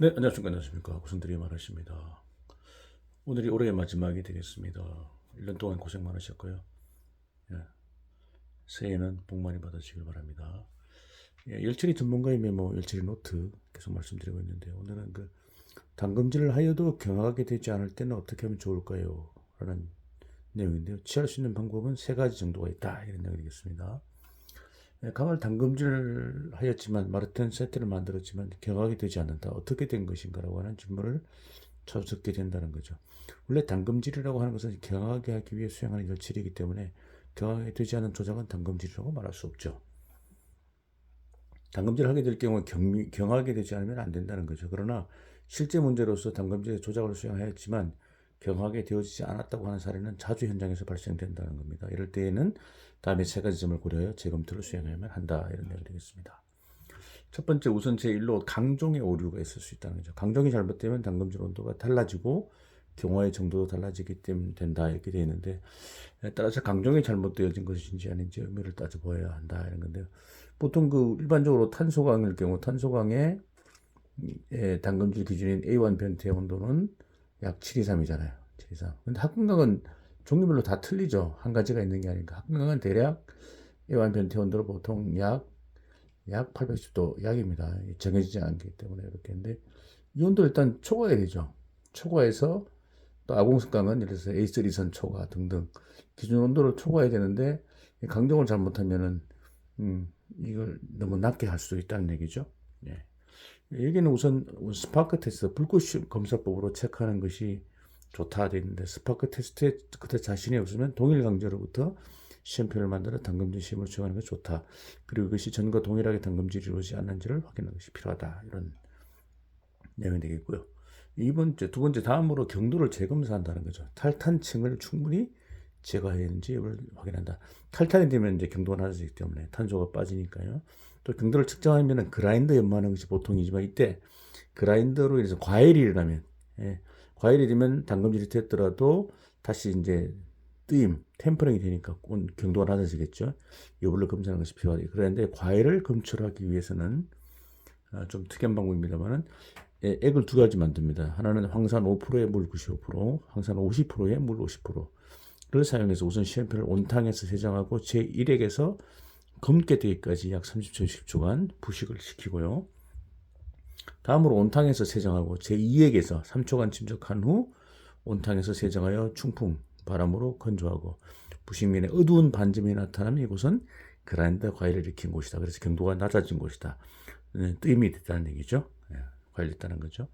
네, 안녕하십니까. 안녕하십니까. 고선들이 말하십니다. 오늘이 올해의 마지막이 되겠습니다. 1년 동안 고생 많으셨고요. 예, 새해에는 복 많이 받으시길 바랍니다. 예, 열처리 전문가의 메모, 열처리 노트 계속 말씀드리고 있는데 오늘은 그 당금질을 하여도 경하게 되지 않을 때는 어떻게 하면 좋을까요? 라는 내용인데요. 취할 수 있는 방법은 세 가지 정도가 있다. 이런 내용이 되겠습니다. 예, 강을 당금질을 하였지만 마르텐 세트를 만들었지만 경하게 되지 않는다. 어떻게 된 것인가라고 하는 질문을 듣게 된다는 거죠. 원래 당금질이라고 하는 것은 경하게 하기 위해 수행하는 열칠이기 때문에 경하게 되지 않은 조작은 당금질이라고 말할 수 없죠. 당금질을 하게 될 경우 경, 경하게 되지 않으면 안 된다는 거죠. 그러나 실제 문제로서 당금질의 조작을 수행하였지만 경하게 되어지지 않았다고 하는 사례는 자주 현장에서 발생된다는 겁니다. 이럴 때에는 다음에 세 가지 점을 고려하여 재검토를 수행하면 한다 이런 내용이 되겠습니다. 첫 번째 우선 제1로 강종의 오류가 있을 수 있다는 거죠. 강종이 잘못되면 당금질 온도가 달라지고 경화의 정도도 달라지기 때문에 된다 이렇게 되어 있는데 따라서 강종이 잘못되어진 것인지 아닌지 의미를 따져보아야 한다 이런 건데요. 보통 그 일반적으로 탄소강일 경우 탄소강의 예, 당금질 기준인 A1 변태 온도는 약 723이잖아요. 723. 근데 합금강은 종류별로 다 틀리죠. 한 가지가 있는 게 아니니까. 합금강은 대략 A1 변태 온도로 보통 약, 약 810도 약입니다. 정해지지 않기 때문에 이렇게 했는데 이 온도 일단 초과해야 되죠. 초과해서 또 아공습강은 예를 들어서 A3선 초과 등등 기준 온도를 초과해야 되는데 강정을 잘못하면은 음, 이걸 너무 낮게 할 수도 있다는 얘기죠. 예. 여기는 우선 스파크 테스트, 불꽃 검사법으로 체크하는 것이 좋다 되어 있는데 스파크 테스트에 그때 자신이 없으면 동일 강제로부터 시험표를 만들어 당금질 시험을 수행하는 것이 좋다. 그리고 이것이 전과 동일하게 당금질이 이루어지지 않는지를 확인하는 것이 필요하다. 이런 내용이 되겠고요. 이 번째, 두 번째 다음으로 경도를 재검사한다는 거죠. 탈탄층을 충분히 제거했는지를 확인한다. 탈탄이 되면 이제 경도가 낮아지기 때문에 탄소가 빠지니까요. 또 경도를 측정하면 그라인더 연마하는 것이 보통이지만 이때 그라인더로 인해서 과일이 일어나면 예, 과일이 되면 당금질이 됐더라도 다시 이제 뜨임, 템퍼링이 되니까 경도가 낮아지겠죠. 이걸로 검사하는 것이 필요하다. 그런데 과일을 검출하기 위해서는 아, 좀 특이한 방법입니다만은 예, 액을 두 가지 만듭니다. 하나는 황산 5%에 물 95%, 황산 50%에 물 50% 를 사용해서 우선 시험표를 온탕에서 세정하고 제1액에서 검게 되기까지 약 30초, 10초간 부식을 시키고요. 다음으로 온탕에서 세정하고 제2액에서 3초간 침적한 후 온탕에서 세정하여 충풍, 바람으로 건조하고 부식면에 어두운 반점이 나타나면 이곳은 그라인더 과일을 일으킨 곳이다. 그래서 경도가 낮아진 곳이다. 네, 뜨임이 됐다는 얘기죠. 예, 관리했다는 거죠.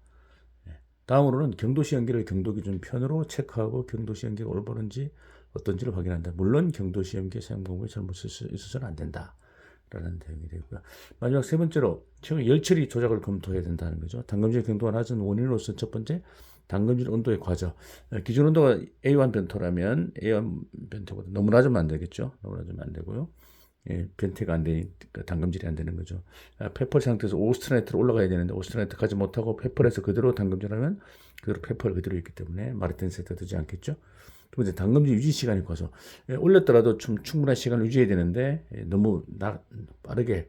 예. 다음으로는 경도시 연기를 경도기준 편으로 체크하고 경도시 연기가 올바른지 어떤지를 확인한다. 물론 경도시 연기 사용 방법이 잘못 있어서는 안 된다. 라는 내용이 되고요. 마지막 세 번째로 최근 열처리 조작을 검토해야 된다는 거죠. 당금질 경도가 낮은 원인으로서 첫 번째 당근질 온도의 과정. 기준 온도가 A1 변토라면 A1 변토보다 너무 낮으면 안 되겠죠. 너무 낮으면 안 되고요. 예, 변태가 안 되니까 당금질이 안 되는 거죠. 아, 페퍼 상태에서 오스트라이트로 올라가야 되는데 오스트라이트 가지 못하고 페퍼에서 그대로 당금질하면 그대로 페퍼를 그대로 있기 때문에 마르텐 세트 되지 않겠죠. 두 번째 당금질 유지 시간이 커서 예, 올렸더라도 좀 충분한 시간을 유지해야 되는데 예, 너무 나, 빠르게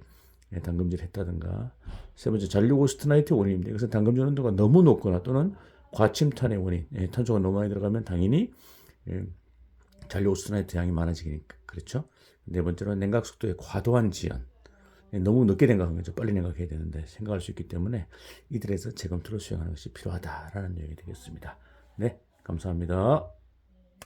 예, 당금질 했다든가 세 번째 잔류 오스트라이트 원인입니다. 이것은 당금질 온도가 너무 높거나 또는 과침탄의 원인, 예, 탄소가 너무 많이 들어가면 당연히 예, 잔류 오스트라이트 양이 많아지니까 그렇죠. 네 번째로는 냉각 속도의 과도한 지연. 예, 너무 늦게 냉각한 거죠. 빨리 냉각해야 되는데 생각할 수 있기 때문에 이들에서 재검토를 수행하는 것이 필요하다라는 내용이 되겠습니다. 네, 감사합니다.